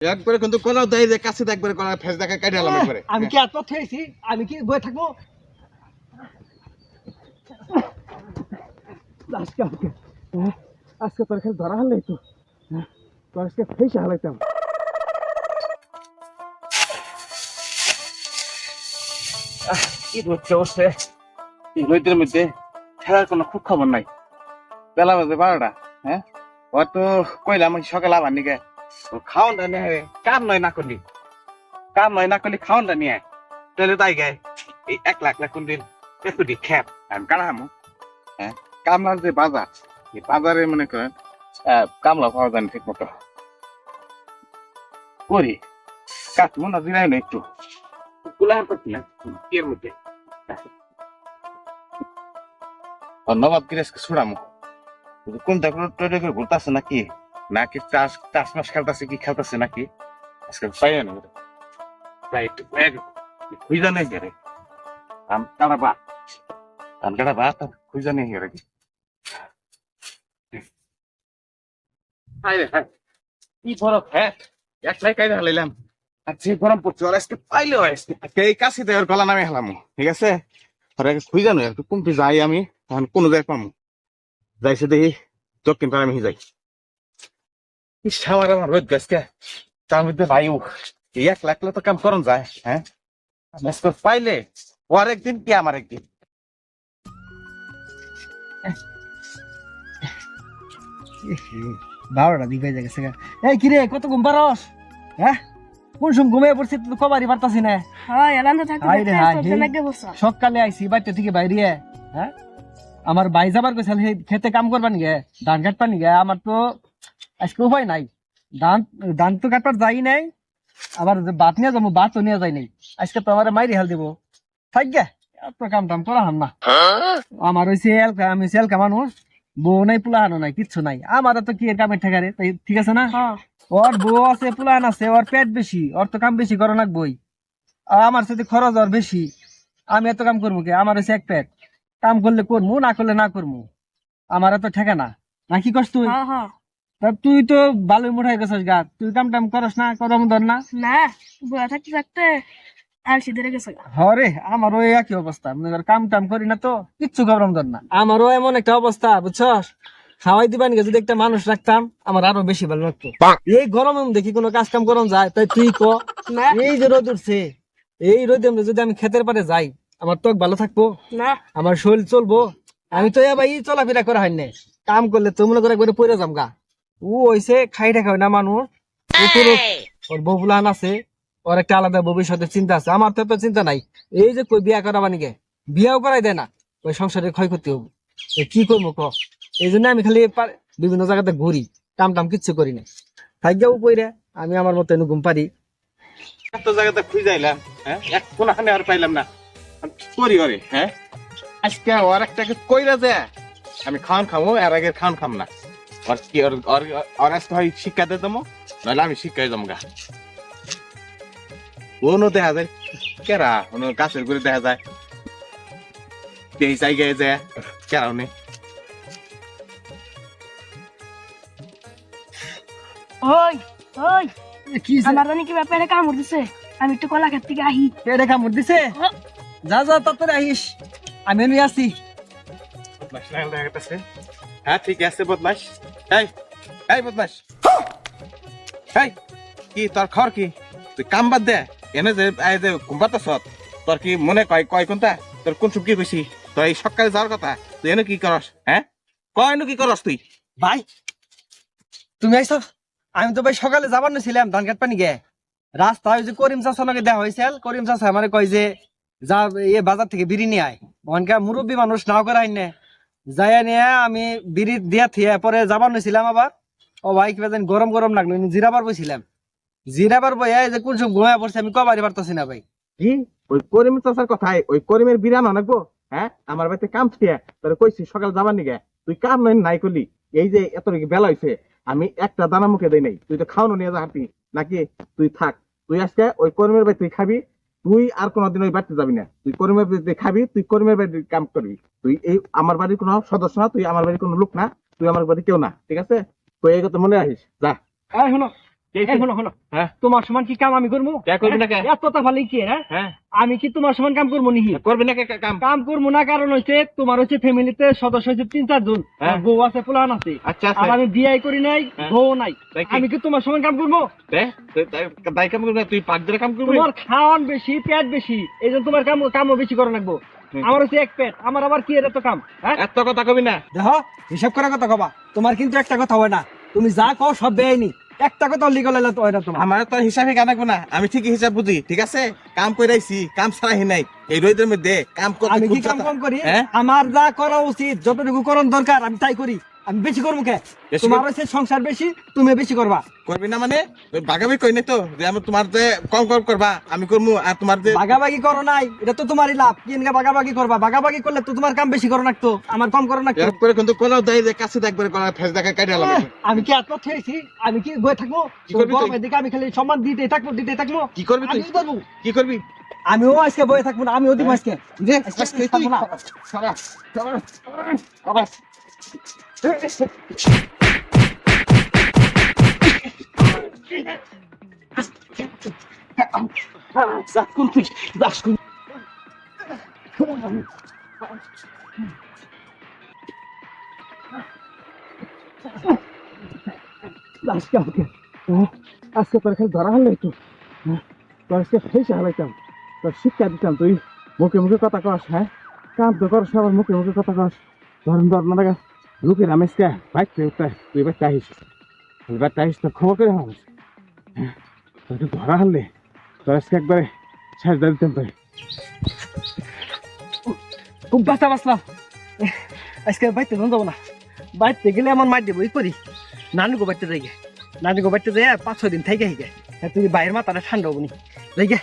একবারে কিন্তু কোনো দেয় যে কাছে একবারে করা ফেস দেখা কাটে আলাম একবারে। আমি কি এত থেয়েছি আমি কি বয়ে থাকব? আজকে আজকে হ্যাঁ, আজকে তোর খেলে ধরা হলে তো হ্যাঁ, তোর আজকে ফেসে হালাইতাম। কি উঠছে এই রোদের মধ্যে খেলার কোনো খুব খবর নাই। বেলা বাজে বারোটা হ্যাঁ? ওর তো কইলাম আমি সকালে আবার নিকে। খাওয়ানটা নিয়ে কাম নয় না করলি কাম নয় না করলি খাওয়ানটা নিয়ে তাহলে তাই গায়ে এই এক লাখ লাখ কোন দিন একটু খ্যাপ আমি কানা হামু। হ্যাঁ কামলার যে বাজার এই বাজারে মনে করেন কামলা পাওয়া যায় ঠিক মতো। করি কাটবো না দিলাই না একটু। কুলাহার করছি না এর মধ্যে ধন্যবাদ গিরেশকে ছুড়ামো কোনো টয়টা করে ঘুরতেছে নাকি? নাকি চাষ চাষ মাস খেলতেছে কি খেলতেছে নাকি? আজকে পাই না একটু খুঁজা নেই গেরে আম কাটা বা আম কাটা বা খুঁজা নেই রে। কি বরফ হ্যাঁ একলাই কাইরে হালাইলাম। আর যে গরম পড়ছে। ওর আজকে পাইলে আজকে এই কাছে দেওয়ার গলা নামে হেলাম। ঠিক আছে? আগে খুঁজা নয় একটু যাই আমি, তখন কোনো জায়গায় পামু। যাইছে দেখি, দক্ষিণ পাড়া আমি যাই। ইস আমার রোদ গাছকে তার মধ্যে বায়ু। এই এক লাখ তো কাম করন যায় হ্যাঁ? আজকে পাইলে ওর একদিন কি আমার একদিন? বারোটা দিকে গেছে এই কিরে কত ঘুম পারস? হ্যাঁ? কোন সময় ঘুমিয়ে পড়ছি তুই কবারই পারতাছি না। সকালে আইসি বাড়িতে থেকে বাইরে। হ্যাঁ? আমার বাই যাবার খেতে কাম করবান গে ধান কাটবান গে। আমার তো আজকে উপায় নাই। ধান ধান তো কাটবার যাই নাই আবার বাত নিয়ে যাব বাতও নিয়ে যাই নাই। আজকে তো আমার মাইরি হাল দিব। থাক গে এত কাম টাম করা হাম না। আমার ওই সেল আমি সেল মানুষ বউ নাই পুলাহানো নাই কিচ্ছু নাই। আমার তো কি কামের ঠেকারে? তাই ঠিক আছে না? হ্যাঁ। ওর বউ আছে পুলান আছে ওর পেট বেশি ওর তো কাম বেশি করো বই আমার সাথে খরচ ওর বেশি। আমি এত কাম করব কি? আমার হচ্ছে এক পেট। কাম করলে করব না করলে না করব আমার এত ঠেকা না না কি হ্যাঁ হ্যাঁ তা তুই তো ভালোই মোটাই গেছিস গা। তুই কাম টাম করস না করম ধর না। না বয়া থাকতে থাকতে আর সিধে গেছে হরে আমারও এই একই অবস্থা। মনে কর কাম টাম করি না তো কিচ্ছু করম ধর না। আমারও এমন একটা অবস্থা বুঝছস? খাওয়াই দিবান যদি একটা মানুষ রাখতাম আমার আরও বেশি ভালো লাগতো। এই গরমে দেখি কোনো কাজ কাম করন যায়? তাই তুই ক। এই যে রোদ উঠছে এই রোদে যদি আমি খেতের পারে যাই আমার ত্বক ভালো থাকব? না। আমার শরীর চলবো? আমি তো এবার এই চলাফেরা করা হয় না কাম করলে তো মনে করে একবারে পড়ে যাম গা। ও হইছে খাই টাকা হয় না মানুষ। ওর বউলান আছে। ওর একটা আলাদা ভবিষ্যতের চিন্তা আছে। আমার তো চিন্তা নাই। এই যে কই বিয়া করা বানিকে বিয়াও করাই দেয় না। ওই সংসারের ক্ষয়ক্ষতি হবে। এ কি করব ক? এই জন্য আমি খালি বিভিন্ন জায়গাতে ঘুরি। কাম টাম কিচ্ছু করি না। থাকবেও পইরে আমি আমার মতো এনে ঘুম পারি। এত জায়গাতে খুঁজাইলাম হ্যাঁ? এক কোনাখানে আর পাইলাম না। আমি কি করি ওরে হ্যাঁ? আজকে ওর একটাকে কইরা যে আমি খাওয়ান খাব এর আগে খাওয়ান খাম না। ওর কি ওর ওর হয় শিক্ষা দিয়ে দেবো নাহলে আমি শিক্ষাই দেবো গা। কোনো দেখা যায় কেরা কোনো গাছের করে দেখা যায়। এই জায়গায় যায় কেরাও নেই ওই ওই কি আমার জানি কি ব্যাপারে কামড় দিছে। আমি একটু কলা ক্ষেত থেকে আহি। পেটে কামড় দিছে। যা যা তাড়াতাড়ি আহিস। আমি আসি হ্যাঁ ঠিক আছে বদমাস এই এই বদমাস এই, কি তোর খবর কি? তুই কাম বাদ দে, এনে যে, এই যে কুম্বাত সত তোর কি মনে কয় কয় কোনটা? তোর কোন চুপ কি কইছি তোর এই সকালে যাওয়ার কথা, তুই এনে কি করস হ্যাঁ? কয় কি করস তুই? ভাই, তুমি আইসো আমি তো ভাই সকালে যাবার ছিলাম ধান কাট পানি গে। রাস্তা ওই যে করিম চাষা নাকি দেওয়া হয়েছিল করিম চাষা আমার কয় যে, যা, এ বাজার থেকে বিড়ি নিয়ে আয়। ওখানকার মুরব্বী মানুষ নাও করাই নে। যাই নিয়ে আমি বিড়ি দিয়া থিয়া পরে যাবার ছিলাম আবার। ও ভাই, কিবা জানি গরম গরম লাগল জিরাবার বইছিলাম। জিরাবার বই এই যে কোন সব ঘুমায় পড়ছে আমি কবারই পারতাছি না ভাই। কি? ওই করিম চাষার কথাই, ওই করিমের বিরান অনেকবো হ্যাঁ? আমার বাড়িতে কাম থিয়া, তোর কইছি, সকাল যাবার নিগে। তুই কাম নাই নাই করলি এই যে এত বেলা হইছে, আমি একটা দানা মুখে দেই নাই। তুই তো খাওয়ানো নিয়ে যা হাঁটি নাকি? তুই থাক। তুই আজকে ওই করিমের বাড়ি তুই খাবি তুই আর কোনোদিন ওই বাড়িতে যাবি না। তুই করিমের বাড়িতে খাবি, তুই করিমের বাড়িতে কাম করবি। তুই এই আমার বাড়ির কোনো সদস্য না, তুই আমার বাড়ির কোনো লোক না, তুই আমার বাড়ি কেউ না, ঠিক আছে? তুই এই কথা মনে রাখিস? যা। হ্যাঁ শোনো হ্যাঁ। তোমার সমান কি কাম আমি করব? কে করবি না কে? হ্যাঁ? এত কথা ভালো কি হ্যাঁ? হ্যাঁ। আমি কি তোমার সমান কাম করব নিহি? করবি না কে- কে- কাম? কাম করব না কারণ হচ্ছে তোমার হচ্ছে ফ্যামিলিতে সদস্য হচ্ছে তিন চারজন। বউ আছে পোলান আছে। আচ্ছা আর আচ্ছা আমি বিয়ে করি নাই। বউ নাই। আমি কি তোমার সমান কাম করব? দে, তুই- তাই- তাই কাম করবি তুই পাক ধরে কাম করবি? তোমার খাওয়ান বেশি পেট বেশি এই জন্য তোমার কাম কামও বেশি করে লাগবো। আমার হচ্ছে এক পেট আমার আবার কি এর এত কাম হ্যাঁ? এত কথা কবি না। দেখো হিসাব করার কথা কবা তোমার কিন্তু একটা কথা হয় না। তুমি যা কও সব বেআইনি। একটা কথা লিগল তো হয় না তোমার। আমার তো হিসাবে গানা না আমি ঠিকই হিসাব বুঝি ঠিক আছে? কাম কইরাইছি কাম ছাড়াই নাই। এই রোদের মধ্যে কাম করি আমি কি কাম কম করি? হ্যাঁ? আমার যা করা উচিত যতটুকু করণ দরকার আমি তাই করি। আমি বেশি করব কে? তোমার হচ্ছে সংসার বেশি তুমি বেশি করবা। করবি না মানে? বাগাবি কই নাই তো? যে আমি তোমার যে কম কম করবা আমি করব আর তোমার যে বাগাবাগি করো নাই এটা তো তোমারই লাভ। কি এনকে করবা? বাগাবাগি করলে তো তোমার কাম বেশি করো নাকতো আমার কম করো এরকম করে কিন্তু কোলাও দেয় যে কাছে দেখবে কোলা ফেস দেখা কাটি আলাম আমি কি আত্মা আমি কি বয়ে থাকব? কি করবি তুই? গরমের দিকে আমি খালি সম্মান দিতে থাকব দিতে থাকব। কি করবি তুই? কি করবি? আমিও আজকে বয়ে থাকব না আমিও দিব আজকে। যে আজকে আজকে তুই যাকুন তুই যাকুন আজকে আমাকে হ্যাঁ, আজকে তোর খালি ধরা হলে একটু তোর আজকে ফেসে হালাইতাম তোর শিক্ষা দিতাম তুই মুখে মুখে কথা কস হ্যাঁ কাম তো করস আবার মুখে মুখে কথা কস ধরুন ধর না দেখা লোকের রামেশকে বাইক তুই তুই বাইক আহিস এবার আহিস তো খবর করে আমার তোকে ধরা হলে তোর আজকে একবারে শেষ দিয়ে দিতাম তোর খুব বাঁচা বাঁচলাম আজকে বাইতে ধন যাব না বাইতে গেলে আমার মার দেবো এই করি নানুকে বাড়তে যাই গে নানুকে বাড়তে যাই পাঁচ ছয় দিন থেকে হিগে তুই বাইরের মাথাটা ঠান্ডা হবনি যাই গে